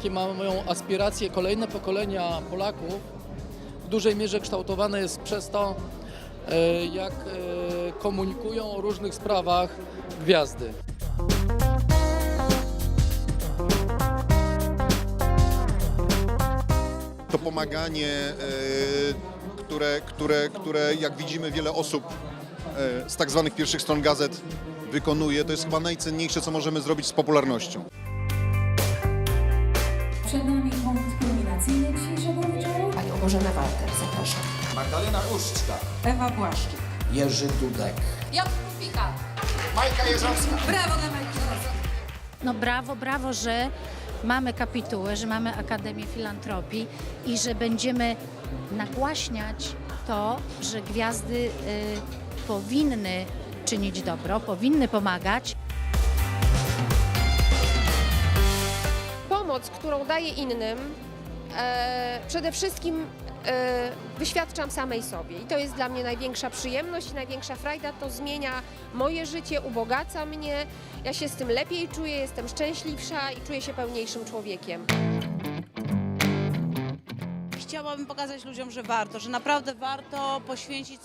jakie mają aspiracje kolejne pokolenia Polaków, w dużej mierze kształtowane jest przez to, e, jak e, komunikują o różnych sprawach gwiazdy. To pomaganie, e, które, które, które jak widzimy wiele osób z tak zwanych pierwszych stron gazet wykonuje, to jest chyba najcenniejsze, co możemy zrobić z popularnością. Przed nami punkt kulminacyjny dzisiejszego wieczoru. Panią Bożenę Walter, zapraszam. Magdalena Uszczka, Ewa Błaszczyk. Jerzy Dudek, Piotr Kupika. Majka Jeżowska. Brawo dla Majki No brawo, brawo, że mamy kapitułę, że mamy Akademię Filantropii i że będziemy nagłaśniać to, że gwiazdy y, powinny czynić dobro, powinny pomagać. Pomoc, którą daję innym, e, przede wszystkim e, wyświadczam samej sobie. I to jest dla mnie największa przyjemność największa frajda. To zmienia moje życie, ubogaca mnie. Ja się z tym lepiej czuję, jestem szczęśliwsza i czuję się pełniejszym człowiekiem. Chciałabym pokazać ludziom, że warto, że naprawdę warto poświęcić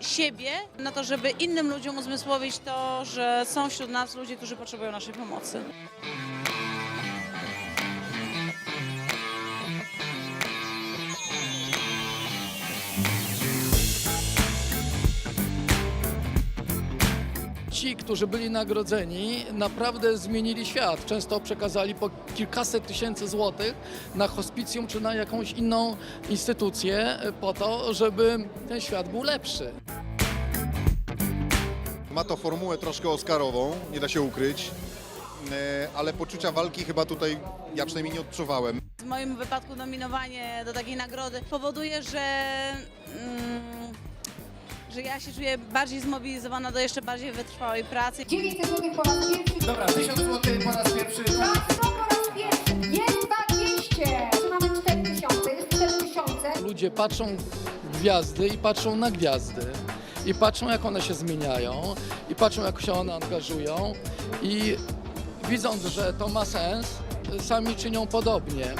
siebie na to, żeby innym ludziom uzmysłowić to, że są wśród nas ludzie, którzy potrzebują naszej pomocy. Ci, którzy byli nagrodzeni, naprawdę zmienili świat. Często przekazali po kilkaset tysięcy złotych na hospicjum czy na jakąś inną instytucję po to, żeby ten świat był lepszy. Ma to formułę troszkę oscarową, nie da się ukryć, e, ale poczucia walki chyba tutaj ja przynajmniej nie odczuwałem. W moim wypadku nominowanie do takiej nagrody powoduje, że, mm, że ja się czuję bardziej zmobilizowana do jeszcze bardziej wytrwałej pracy. 900 zł po raz pierwszy. Dobra, 1000 zł po raz pierwszy. Tak, to po raz pierwszy. Jest 200. Tu mamy 4000, jest 4000. Ludzie patrzą w gwiazdy i patrzą na gwiazdy. I patrzą, jak one się zmieniają, i patrzą, jak się one angażują. I widząc, że to ma sens, sami czynią podobnie.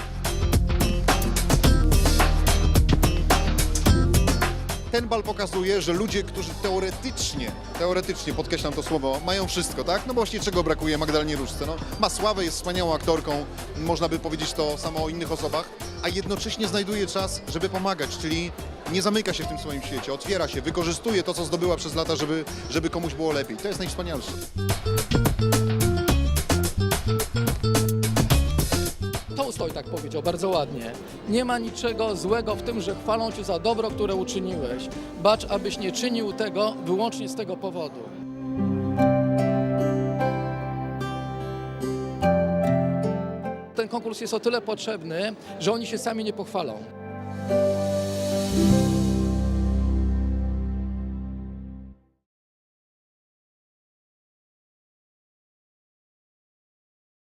Ten bal pokazuje, że ludzie, którzy teoretycznie, teoretycznie podkreślam to słowo, mają wszystko, tak? No bo właśnie czego brakuje Magdalenie Różce? No, ma sławę, jest wspaniałą aktorką, można by powiedzieć to samo o innych osobach, a jednocześnie znajduje czas, żeby pomagać, czyli nie zamyka się w tym swoim świecie, otwiera się, wykorzystuje to, co zdobyła przez lata, żeby, żeby komuś było lepiej. To jest najwspanialsze. Tolstoj tak powiedział bardzo ładnie. Nie ma niczego złego w tym, że chwalą cię za dobro, które uczyniłeś. Bacz, abyś nie czynił tego wyłącznie z tego powodu. Ten konkurs jest o tyle potrzebny, że oni się sami nie pochwalą.